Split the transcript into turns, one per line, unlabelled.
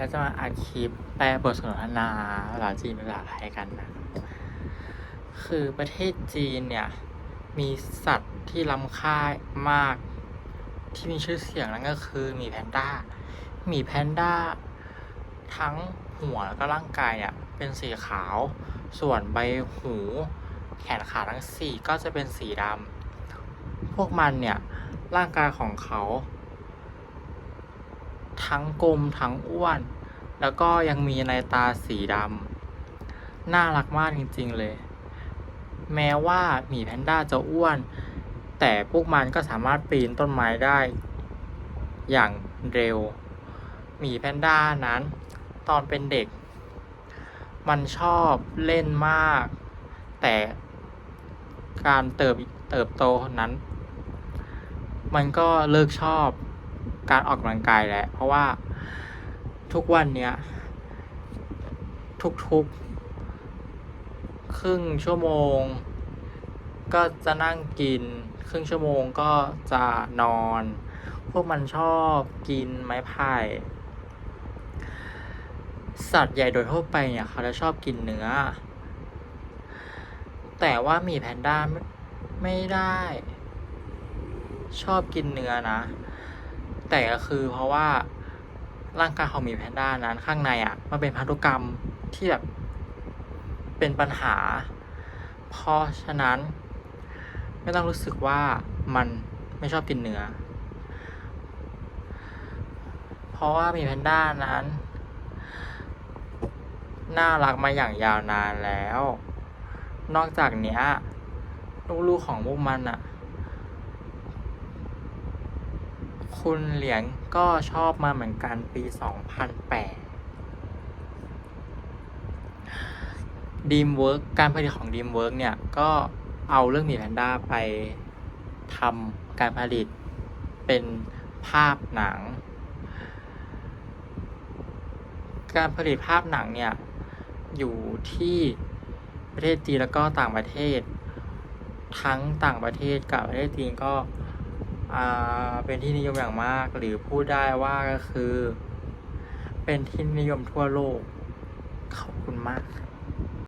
เราจะมาอัดคลิปแปลบทสนทนาภาษาจีนเป็นภาษาไทยกันนะ คือประเทศจีนเนี่ย มีสัตว์ที่ล้ำค่ามากที่มีชื่อเสียงนั่นก็คือหมีแพนด้าหมีแพนด้า ทั้งหัวแล้วก็ร่างกายเนี่ยเป็นสีขาว ส่วนใบหู แขนขาทั้งสี่ก็จะเป็นสีดำพวกมันเนี่ยร่างกายของเขา ทั้งกลมทั้งอ้วน แล้วก็ยังมีในตาสีดำน่ารักมากจริง ๆ เลย แม้ว่าหมีแพนด้าจะอ้วน แต่พวกมันก็สามารถปีนต้นไม้ได้ อย่างเร็ว หมีแพนด้านั้น ตอนเป็นเด็ก มันชอบเล่นมาก แต่การเติบเติบโตนั้น มันก็เลิกชอบ การออกกำลังกายแหละ เพราะว่าทุกวันเนี้ย ทุกๆ ครึ่งชั่วโมง ก็จะนั่งกิน ครึ่งชั่วโมงก็จะนอน พวกมันชอบกินไม้ไผ่สัตว์ใหญ่โดยทั่วไปเนี่ยเขาจะชอบกินเนื้อ แต่ว่าหมีแพนด้าไม่ไม่ได้ ชอบกินเนื้อนะ แต่ก็คือเพราะว่าร่างกายของหมีแพนด้านั้นข้างในอะ มันเป็นพันธุกรรมที่แบบเป็นปัญหา เพราะฉะนั้น ไม่ต้องรู้สึกว่ามันไม่ชอบกินเนื้อ เพราะว่าหมีแพนด้านั้น น่ารักมาอย่างยาวนานแล้ว นอกจากเนี้ยลูกๆของพวกมันอะ คุณเหลียงก็ชอบมาเหมือนกันปี 2008 Dreamwork การผลิตของ Dreamwork เนี่ย ก็เอาเรื่องมีแพนด้าไปทำการผลิตเป็นภาพหนัง การผลิตภาพหนังเนี่ย อยู่ที่ประเทศจีนแล้วก็ต่างประเทศ ทั้งต่างประเทศกับประเทศจีนก็ เป็นที่นิยมอย่างมาก หรือพูดได้ว่าก็คือ เป็นที่นิยมทั่วโลก ขอบคุณมาก